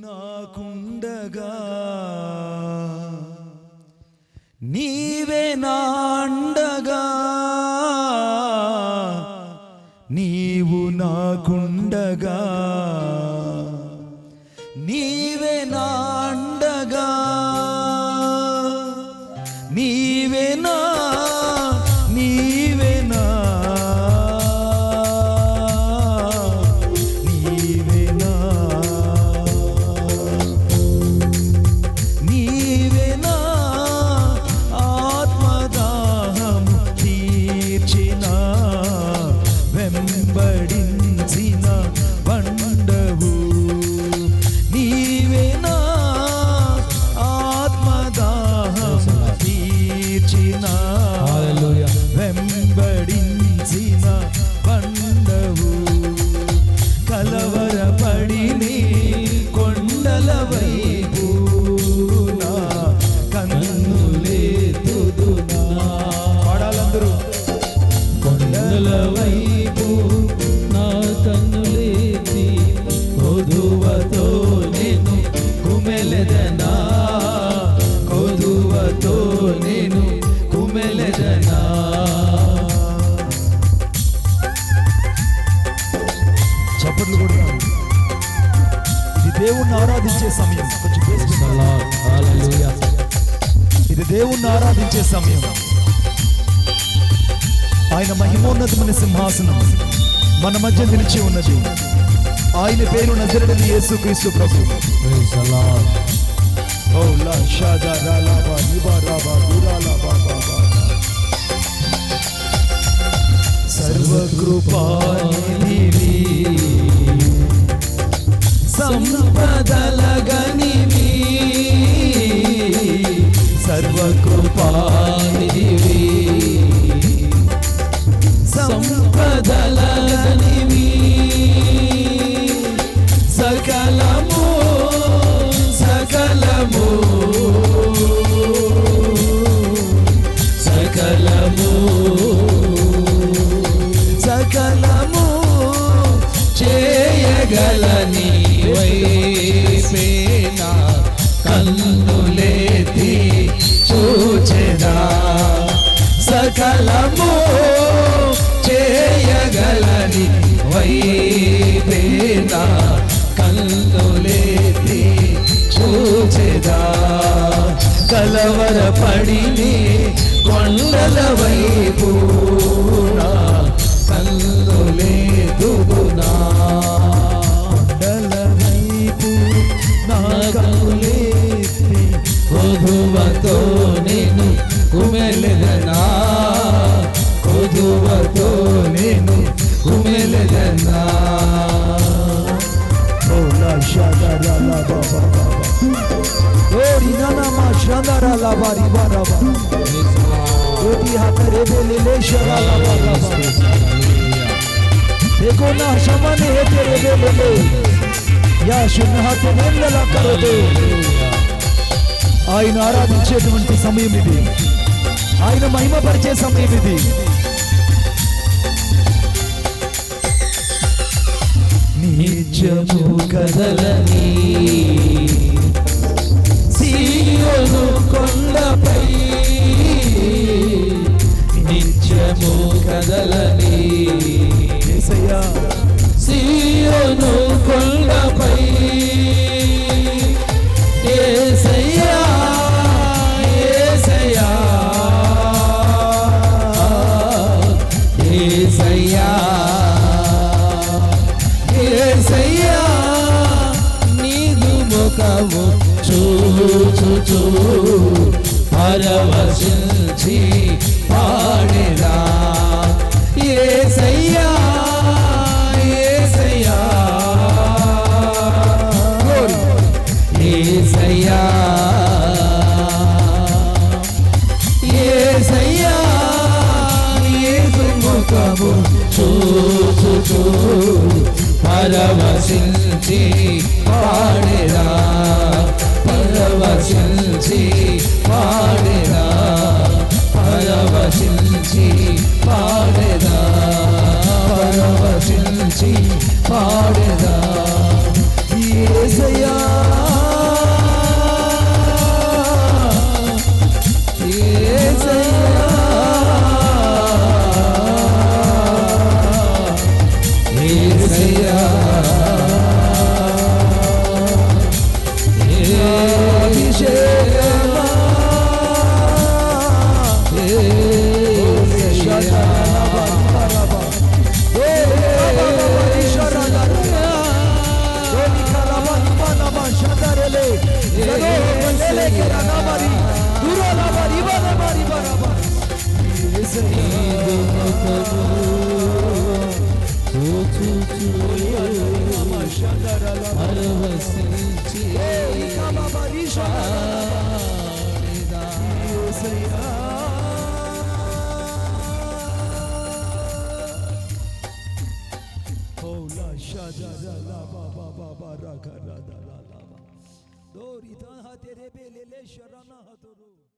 నాకుండగా. నీవే నాండగా. నీవు నాకుండగా. నీవే వైపు నా కన్నులేతి కొదువతో నేను కుమెలెదనా కొదువతో నేను కుమెలెదనా. చప్పట్లు కూడా ఇది దేవుణ్ణి ఆరాధించే సమయం. కొంచెం ఇది దేవుణ్ణి ఆరాధించే సమయం. ఆయన మహిమోన్నతమైన సింహాసనం మన మధ్య నిలిచి ఉన్నది. ఆయన పేరు నజరడని యేసుక్రీస్తు ప్రభు. ప్రైజ్ ద లార్డ్ గనివి సకలము సకలము. సకలము సకలము చేయగలని వైపేనా కన్నులేతి చూచెదా సకలము చేయగలని వైపేనా కన్నులేతి చూచెదా. కలవరపడిని కొండల వైపు నా కొండల వైపు నా కనులేపి కొదువతో నేను కుమెలెదనా. కొదువతో నేను కుమెలెదనా ఓ లా షాదా రా లా బా బా బా బా. ఓ రినానా మా షాదా లా బా రి బా రా బా. ఓటి హాత రే బే లే లే షరా లా బా రా బా. देखो ना शमन है तेरे बेले में యా శున్నహత నెల్లలా కరదు ఆయన ఆరాధించేటువంటి సమయం ఇది ఆయన మహిమపరిచే సమయం ఇది నిత్యము కదలని. ముఖము చూచుచూ పరవశించి పాడేదా యేసయ్యా యేసయ్యా యేసయ్యా యేసయ్యా యేసు ముఖము చూచుచూ పరవశించి పా పరవశించి పాడేదా యేసయ్యా kabul tutuyor Arabasını çağırda Doğru itan hatere belele şarana haturu